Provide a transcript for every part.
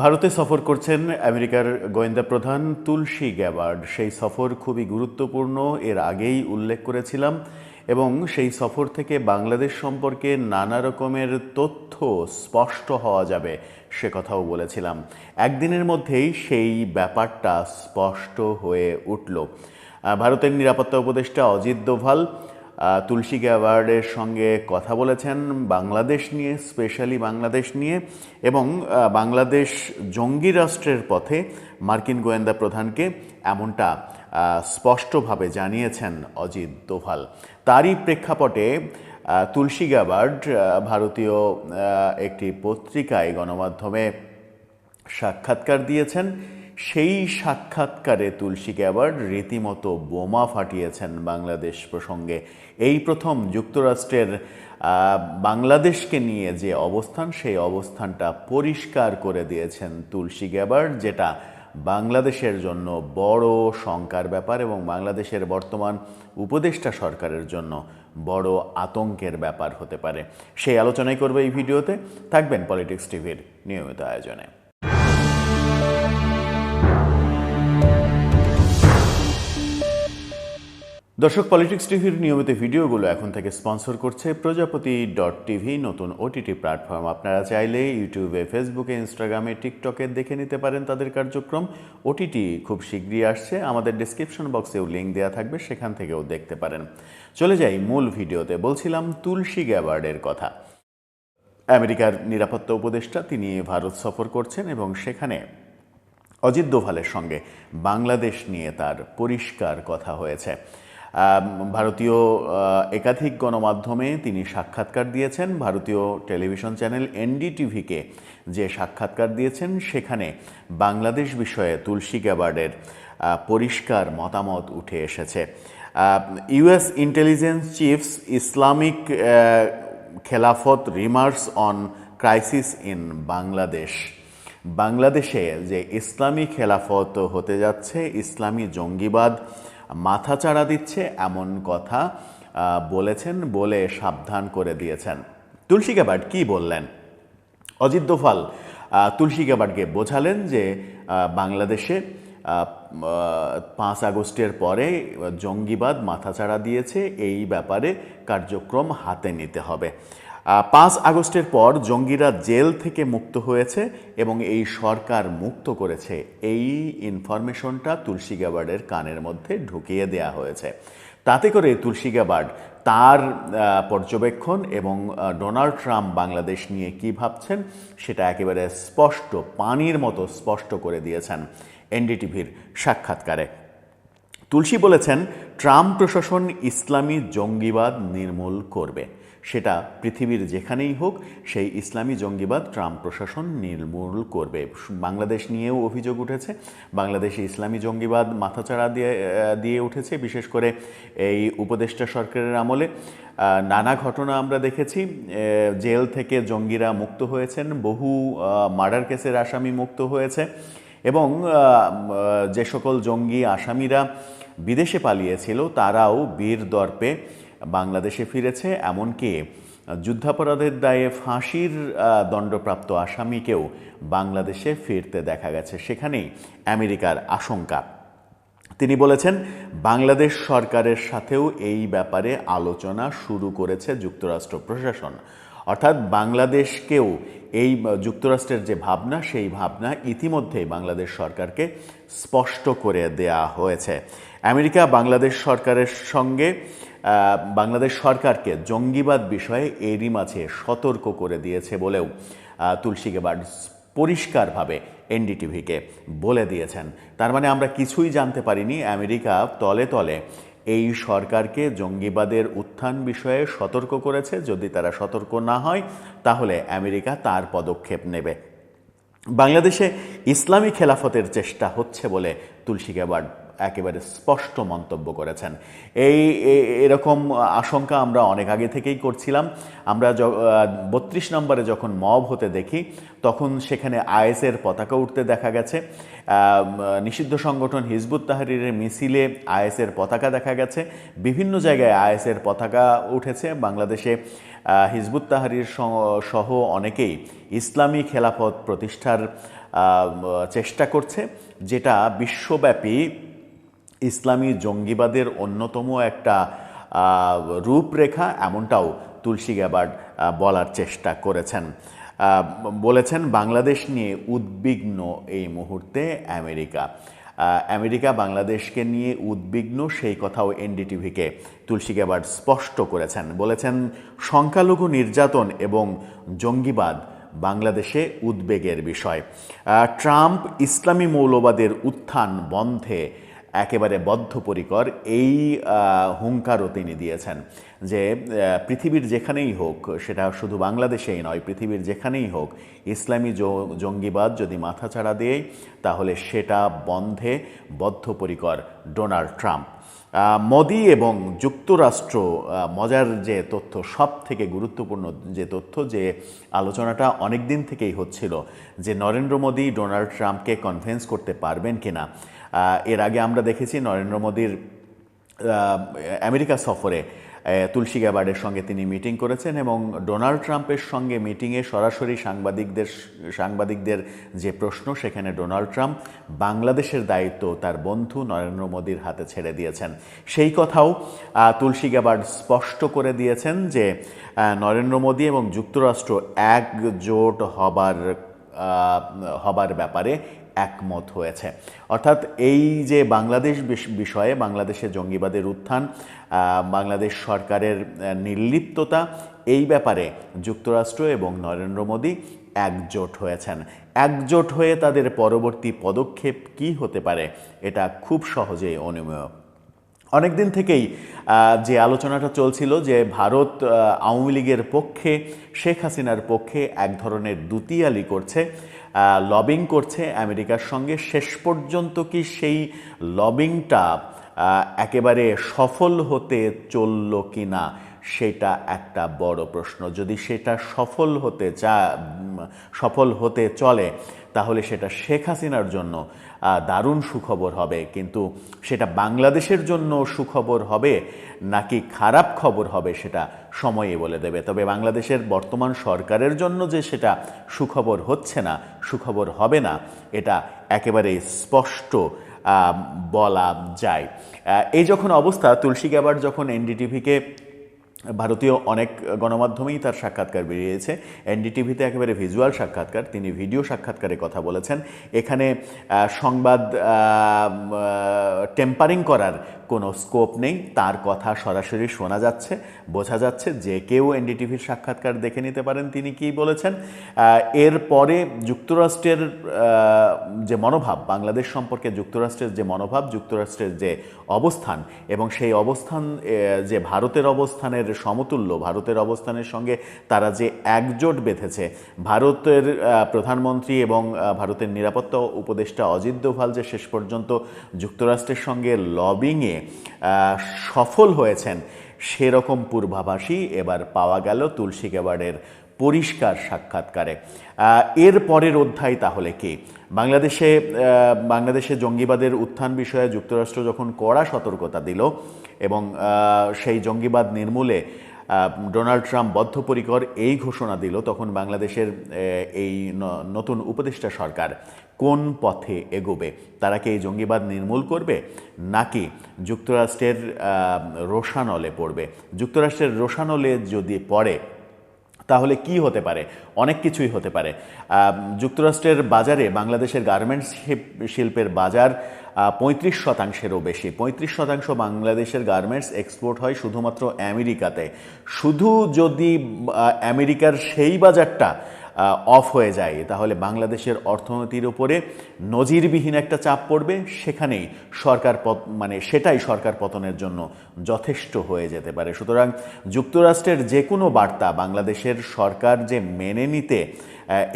ভারতে সফর করছেন আমেরিকার গোয়েন্দা প্রধান তুলসী গ্যাবার্ড সেই সফর খুবই গুরুত্বপূর্ণ, এর আগেই উল্লেখ করেছিলাম, এবং সেই সফর থেকে বাংলাদেশ সম্পর্কে নানা রকমের তথ্য স্পষ্ট হওয়া যাবে, সে কথাও বলেছিলাম। একদিনের মধ্যেই সেই ব্যাপারটা স্পষ্ট হয়ে উঠল। ভারতের নিরাপত্তা উপদেষ্টা অজিত দোভাল তুলসী গ্যাওয়ার্ডের সঙ্গে কথা বলেছেন বাংলাদেশ নিয়ে স্পেশালি বাংলাদেশ নিয়ে এবং বাংলাদেশ জঙ্গি রাষ্ট্রের পথে মার্কিন গোয়েন্দা প্রধানকে এমনটা স্পষ্টভাবে জানিয়েছেন অজিত দোভাল। তারই প্রেক্ষাপটে তুলসী আহ, ভারতীয় একটি পত্রিকায় গণমাধ্যমে সাক্ষাৎকার দিয়েছেন। সেই সাক্ষাৎকারে তুলসী গ্যাবার্ড রীতিমতো বোমা ফাটিয়েছেন বাংলাদেশ প্রসঙ্গে। এই প্রথম যুক্তরাষ্ট্রের বাংলাদেশকে নিয়ে যে অবস্থান, সেই অবস্থানটা পরিষ্কার করে দিয়েছেন তুলসী গ্যাবার্ড যেটা বাংলাদেশের জন্য বড় শঙ্কার ব্যাপার এবং বাংলাদেশের বর্তমান উপদেষ্টা সরকারের জন্য বড় আতঙ্কের ব্যাপার হতে পারে। সেই আলোচনাই করবে এই ভিডিওতে। থাকবেন পলিটিক্স টিভির নিয়মিত আয়োজনে। দর্শক পলিটিক্স টিভির নিয়মিত ভিডিওগুলো এখন থেকে স্পন্সর করছে প্রজাপতি ডট টিভি, নতুন ওটিটি প্ল্যাটফর্ম আপনারা চাইলে ইউটিউবে, ফেসবুকে ইনস্টাগ্রামে টিকটকে দেখে নিতে পারেন তাদের কার্যক্রম। ওটিটি খুব শীঘ্রই আসছে। আমাদের ডিসক্রিপশন বক্সেও লিঙ্ক দেওয়া থাকবে, সেখান থেকেও দেখতে পারেন। চলে যাই মূল ভিডিওতে। বলছিলাম তুলসী গ্যাবার্ডের কথা। আমেরিকার নিরাপত্তা উপদেষ্টা, তিনি ভারত সফর করছেন এবং সেখানে অজিত দোভালের সঙ্গে বাংলাদেশ নিয়ে তার পরিষ্কার কথা হয়েছে। ভারতীয় একাধিক গণমাধ্যমে তিনি সাক্ষাৎকার দিয়েছেন। ভারতীয় টেলিভিশন চ্যানেল এনডিটিভিকে যে সাক্ষাৎকার দিয়েছেন, সেখানে বাংলাদেশ বিষয়ে তুলসী গ্যাবার্ডের পরিষ্কার মতামত উঠে এসেছে। ইউএস ইন্টেলিজেন্স চিফস ইসলামিক খেলাফত remarks on crisis in Bangladesh. বাংলাদেশে যে ইসলামী খেলাফত হতে যাচ্ছে, ইসলামী জঙ্গিবাদ মাথাচাড়া দিচ্ছে এমন কথা বলেছেন বলে সাবধান করে দিয়েছেন। তুলসী গ্যাবার্ড কী বললেন? অজিত আহ, তুলসী গ্যাবার্ডকে বোঝালেন যে বাংলাদেশে পাঁচ আগস্টের পরে জঙ্গিবাদ মাথাচাড়া দিয়েছে এই ব্যাপারে কার্যক্রম হাতে নিতে হবে। পাঁচ আগস্টের পর জঙ্গিরা জেল থেকে মুক্ত হয়েছে এবং এই সরকার মুক্ত করেছে। এই ইনফরমেশনটা তুলসী গ্যাবার্ডের কানের মধ্যে ঢুকিয়ে দেয়া হয়েছে। তাতে করে তুলসী তার পর্যবেক্ষণ এবং ডোনাল্ড ট্রাম্প বাংলাদেশ নিয়ে কি ভাবছেন সেটা একেবারে স্পষ্ট, পানির মতো স্পষ্ট করে দিয়েছেন এনডিটিভির সাক্ষাৎকারে। তুলসী বলেছেন, ট্রাম্প প্রশাসন ইসলামী জঙ্গিবাদ নির্মূল করবে। সেটা পৃথিবীর যেখানেই হোক, সেই ইসলামী জঙ্গিবাদ ট্রাম্প প্রশাসন নির্মূল করবে। বাংলাদেশ নিয়েও অভিযোগ উঠেছে। বাংলাদেশে ইসলামী জঙ্গিবাদ মাথাচাড়া দিয়ে দিয়ে উঠেছে। বিশেষ করে এই উপদেষ্টা সরকারের আমলে নানা ঘটনা আমরা দেখেছি। জেল থেকে জঙ্গিরা মুক্ত হয়েছেন। বহু মার্ডার কেসের আসামি মুক্ত হয়েছে। এবং যে সকল জঙ্গি আসামিরা বিদেশে পালিয়েছিল, তারাও বীর দর্পে বাংলাদেশে ফিরেছে, এমনকি যুদ্ধাপরাধের দায়ে ফাঁসির দণ্ডপ্রাপ্ত আসামিকেও বাংলাদেশে ফিরতে দেখা গেছে। সেখানেই আমেরিকার আশঙ্কা। তিনি বলেছেন, বাংলাদেশ সরকারের সাথেও এই ব্যাপারে আলোচনা শুরু করেছে যুক্তরাষ্ট্র প্রশাসন। অর্থাৎ বাংলাদেশকেও এই যুক্তরাষ্ট্রের যে ভাবনা, সেই ভাবনা ইতিমধ্যেই বাংলাদেশ সরকারকে স্পষ্ট করে দেয়া হয়েছে। আমেরিকা বাংলাদেশ সরকারের সঙ্গে বাংলাদেশ সরকারকে জঙ্গিবাদ বিষয়ে এরই মাঝে সতর্ক করে দিয়েছে বলেও তুলসী গেবার্ড পরিষ্কারভাবে এনডিটিভিকে বলে দিয়েছেন। তার মানে আমরা কিছুই জানতে পারিনি, আমেরিকা তলে তলে এই সরকারকে জঙ্গিবাদের উত্থান বিষয়ে সতর্ক করেছে। যদি তারা সতর্ক না হয়, তাহলে আমেরিকা তার পদক্ষেপ নেবে। বাংলাদেশে ইসলামী খেলাফতের চেষ্টা হচ্ছে বলে তুলসী গ্যাবার্ড একেবারে স্পষ্ট মন্তব্য করেছেন। এই এরকম আশঙ্কা আমরা অনেক আগে থেকেই করছিলাম। আমরা বত্রিশ নম্বরে যখন মব হতে দেখি, তখন সেখানে আইএসের পতাকা উঠতে দেখা গেছে। নিষিদ্ধ সংগঠন হিজবুত তাহরিরের মিছিলে আইএসের পতাকা দেখা গেছে। বিভিন্ন জায়গায় আইএসের পতাকা উঠেছে। বাংলাদেশে হিজবুত তাহরির সহ অনেকেই ইসলামী খেলাফত প্রতিষ্ঠার চেষ্টা করছে, যেটা বিশ্বব্যাপী ইসলামী জঙ্গিবাদের অন্যতম একটা রূপরেখা এমনটাও তুলসী গ্যাবার্ড বলার চেষ্টা করেছেন। বলেছেন, বাংলাদেশ নিয়ে উদ্বিগ্ন এই মুহূর্তে আমেরিকা। আমেরিকা বাংলাদেশকে নিয়ে উদ্বিগ্ন সেই কথাও এনডিটিভিকে তুলসী গ্যাবার্ড স্পষ্ট করেছেন। বলেছেন, সংখ্যালঘু নির্যাতন এবং জঙ্গিবাদ বাংলাদেশে উদ্বেগের বিষয়। ট্রাম্প ইসলামী মৌলবাদের উত্থান বন্ধে একেবারে বদ্ধপরিকর এই হুঙ্কারও তিনি দিয়েছেন যে পৃথিবীর যেখানেই হোক, সেটা শুধু বাংলাদেশেই নয়, পৃথিবীর যেখানেই হোক, ইসলামী জঙ্গিবাদ যদি মাথাচাড়া দেয়, তাহলে সেটা বন্ধে বদ্ধপরিকর ডোনাল্ড ট্রাম্প। মোদি এবং যুক্তরাষ্ট্র মজার যে তথ্য সব থেকে গুরুত্বপূর্ণ যে তথ্য, যে আলোচনাটা অনেক দিন থেকেই হচ্ছিল, যে নরেন্দ্র মোদি ডোনাল্ড ট্রাম্পকে কনভেন্স করতে পারবেন কিনা। এর আগে আমরা দেখেছি নরেন্দ্র মোদির আমেরিকা সফরে তুলসী গ্যাবার্ডের সঙ্গে তিনি মিটিং করেছেন এবং ডোনাল্ড ট্রাম্পের সঙ্গে মিটিংয়ে সরাসরি সাংবাদিকদের সাংবাদিকদের যে প্রশ্ন, সেখানে ডোনাল্ড ট্রাম্প বাংলাদেশের দায়িত্ব তার বন্ধু নরেন্দ্র মোদীর হাতে ছেড়ে দিয়েছেন। সেই কথাও তুলসী গ্যাবার্ড স্পষ্ট করে দিয়েছেন যে নরেন্দ্র মোদী এবং যুক্তরাষ্ট্র একজোট হবার হবার ব্যাপারে একমত হয়েছে। অর্থাৎ এই যে বাংলাদেশ বিষ- বিষয়ে বাংলাদেশে জঙ্গিবাদের উত্থান বাংলাদেশ সরকারের নির্লিপ্ততা, এই ব্যাপারে যুক্তরাষ্ট্র এবং নরেন্দ্র মোদী একজোট হয়েছেন। একজোট হয়ে তাদের পরবর্তী পদক্ষেপ কি হতে পারে, এটা খুব সহজেই অনুমেয়। অনেক দিন থেকেই যে আলোচনাটা চলছিল যে ভারত আওয়ামী লীগের পক্ষে, শেখ হাসিনার পক্ষে এক ধরনের দুতিয়ালি করছে লবিং করছে আমেরিকার সঙ্গে। শেষ পর্যন্ত কি সেই লবিংটা একেবারে সফল হতে চলল কি না সেটা একটা বড় প্রশ্ন। যদি সেটা সফল হতে চা সফল হতে চলে তাহলে সেটা শেখ হাসিনার জন্য দারুণ সুখবর হবে। কিন্তু সেটা বাংলাদেশের জন্য সুখবর হবে নাকি খারাপ খবর হবে সেটা সময়ে বলে দেবে। তবে বাংলাদেশের বর্তমান সরকারের জন্য যে সেটা সুখবর হচ্ছে না, সুখবর হবে না, এটা একেবারে স্পষ্ট বলা যায়। এই যখন অবস্থা, তুলসী গ্যাবার যখন এনডিটিভিকে ভারতীয় অনেক গণমাধ্যমেই তার সাক্ষাৎকার বেরিয়েছে। এনডিটিভিতে একেবারে ভিজুয়াল সাক্ষাৎকার, তিনি ভিডিও সাক্ষাৎকারে কথা বলেছেন। এখানে সংবাদ টেম্পারিং করার কোনো স্কোপ নেই, তার কথা সরাসরি শোনা যাচ্ছে, বোঝা যাচ্ছে যে কেউ এনডিটিভির সাক্ষাৎকার দেখে নিতে পারেন তিনি কি বলেছেন। এরপরে যুক্তরাষ্ট্রের যে মনোভাব, বাংলাদেশ সম্পর্কে যুক্তরাষ্ট্রের যে মনোভাব, যুক্তরাষ্ট্রের যে অবস্থান এবং সেই অবস্থান যে ভারতের অবস্থানের সমতুল্য ভারতের অবস্থানের সঙ্গে তারা যে একজোট বেঁধেছে, ভারতের প্রধানমন্ত্রী এবং ভারতের নিরাপত্তা উপদেষ্টা অজিত দোভাল যে শেষ পর্যন্ত যুক্তরাষ্ট্রের সঙ্গে লবিংয়ে সফল হয়েছেন, সেরকম পূর্বাভাসই এবার পাওয়া গেল তুলসী গ্যাবার্ডের পরিষ্কার সাক্ষাৎকারে। এর পরের অধ্যায় তাহলে কি? বাংলাদেশে বাংলাদেশে জঙ্গিবাদের উত্থান বিষয়ে যুক্তরাষ্ট্র যখন কড়া সতর্কতা দিল এবং সেই জঙ্গিবাদ নির্মূলে ডোনাল্ড ট্রাম্প বদ্ধপরিকর এই ঘোষণা দিল তখন বাংলাদেশের এই নতুন উপদেষ্টা সরকার কোন পথে এগোবে? তারা কি এই জঙ্গিবাদ নির্মূল করবে? নাকি যুক্তরাষ্ট্রের রোশানলে পড়বে? যুক্তরাষ্ট্রের রোশানলে যদি পড়ে তাহলে কি হতে পারে? অনেক কিছুই হতে পারে। যুক্তরাষ্ট্রের বাজারে বাংলাদেশের গার্মেন্টস শিল্পের বাজার পঁয়ত্রিশ শতাংশেরও বেশি। পঁয়ত্রিশ শতাংশ বাংলাদেশের গার্মেন্টস এক্সপোর্ট হয় শুধুমাত্র আমেরিকাতে। শুধু যদি আমেরিকার সেই বাজারটা অফ হয়ে যায়। তাহলে বাংলাদেশের অর্থনীতির উপরে নজিরবিহীন একটা চাপ পড়বে। সেখানেই সরকার পত মানে সেটাই সরকার পতনের জন্য যথেষ্ট হয়ে যেতে পারে। সুতরাং যুক্তরাষ্ট্রের যে কোনো বার্তা বাংলাদেশের সরকার যে মেনে নিতে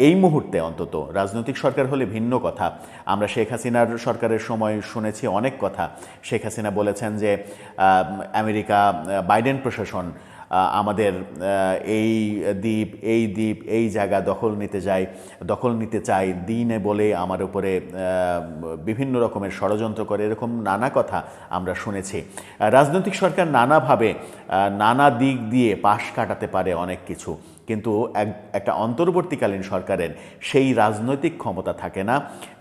এই মুহূর্তে অন্তত রাজনৈতিক সরকার হলে ভিন্ন কথা। আমরা শেখ হাসিনার সরকারের সময় শুনেছি অনেক কথা। শেখ হাসিনা বলেছেন যে আমেরিকা বাইডেন প্রশাসন আমাদের এই দ্বীপ এই দ্বীপ, এই জায়গা দখল নিতে যায় দখল নিতে চাই, দিনে বলে আমার উপরে বিভিন্ন রকমের ষড়যন্ত্র করে, এরকম নানা কথা আমরা শুনেছি। রাজনৈতিক সরকার নানাভাবে নানা দিক দিয়ে পাশ কাটাতে পারে অনেক কিছু, কিন্তু এক, একটা অন্তর্বর্তীকালীন সরকারের সেই রাজনৈতিক ক্ষমতা থাকে না।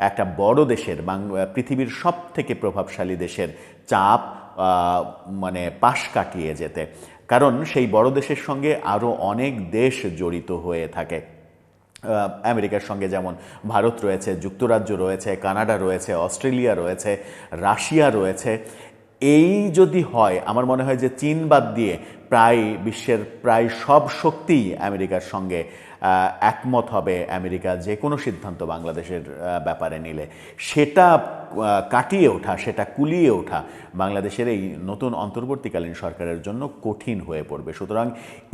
একটা বড় দেশের পৃথিবীর সব থেকে প্রভাবশালী দেশের চাপ মানে পাশ কাটিয়ে যেতে। কারণ সেই বড় দেশের সঙ্গে আরও অনেক দেশ জড়িত হয়ে থাকে। আমেরিকার সঙ্গে যেমন ভারত রয়েছে, যুক্তরাজ্য রয়েছে, কানাডা রয়েছে, অস্ট্রেলিয়া রয়েছে, রাশিয়া রয়েছে। এই যদি হয়, আমার মনে হয় যে চীন বাদ দিয়ে প্রায় বিশ্বের প্রায় সব শক্তিই আমেরিকার সঙ্গে একমত হবে আমেরিকা যে কোনো সিদ্ধান্ত বাংলাদেশের ব্যাপারে নিলে। সেটা কাটিয়ে ওঠা, সেটা কুলিয়ে ওঠা বাংলাদেশের এই নতুন অন্তর্বর্তীকালীন সরকারের জন্য কঠিন হয়ে পড়বে। সুতরাং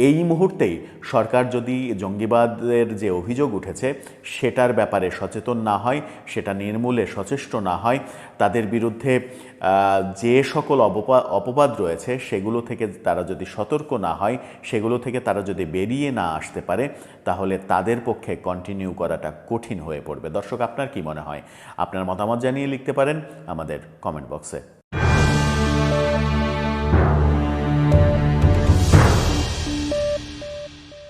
এই মুহূর্তেই সরকার যদি জঙ্গিবাদের যে অভিযোগ উঠেছে, সেটার ব্যাপারে সচেতন না হয়, সেটা নির্মূলে সচেষ্ট না হয়, তাদের বিরুদ্ধে যে সকল অপবাদ রয়েছে, সেগুলো থেকে তারা যদি সতর্ক না হয়, সেগুলো থেকে তারা যদি বেরিয়ে না আসতে পারে, তাহলে তাদের পক্ষে কন্টিনিউ করাটা কঠিন হয়ে পড়বে। দর্শক, আপনার কি মনে হয়? আপনার মতামত জানিয়ে লিখতে পারেন আমাদের কমেন্ট বক্সে